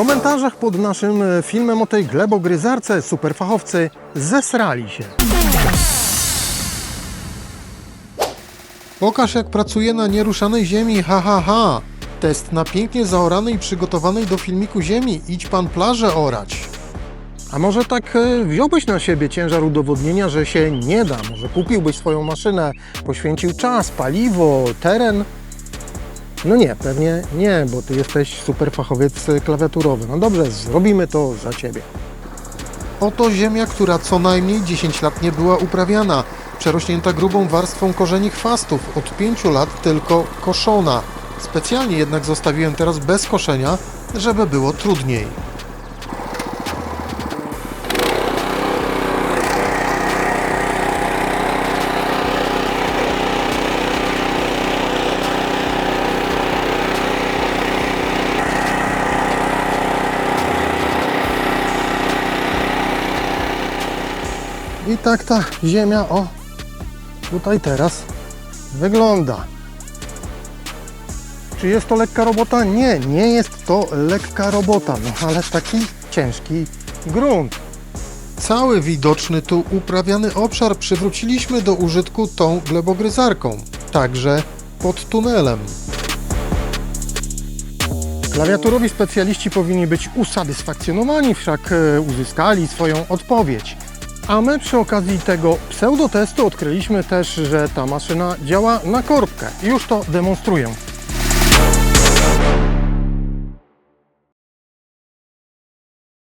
komentarzach pod naszym e, filmem o tej glebogryzarce superfachowcy zesrali się. Pokaż jak pracuje na nieruszanej ziemi, ha ha ha. Test na pięknie zaoranej i przygotowanej do filmiku ziemi. Idź pan plażę orać. A może tak e, wziąłbyś na siebie ciężar udowodnienia, że się nie da? Może kupiłbyś swoją maszynę, poświęcił czas, paliwo, teren? No nie, pewnie nie, bo ty jesteś superfachowiec klawiaturowy. No dobrze, zrobimy to za ciebie. Oto ziemia, która co najmniej 10 lat nie była uprawiana. Przerośnięta grubą warstwą korzeni chwastów, od 5 lat tylko koszona. Specjalnie jednak zostawiłem teraz bez koszenia, żeby było trudniej. I tak ta ziemia, o, tutaj teraz wygląda. Czy jest to lekka robota? Nie, nie jest to lekka robota, no ale taki ciężki grunt. Cały widoczny tu uprawiany obszar przywróciliśmy do użytku tą glebogryzarką, także pod tunelem. Klawiaturowi specjaliści powinni być usatysfakcjonowani, wszak e, uzyskali swoją odpowiedź. A my przy okazji tego pseudotestu odkryliśmy też, że ta maszyna działa na korbkę. Już to demonstruję.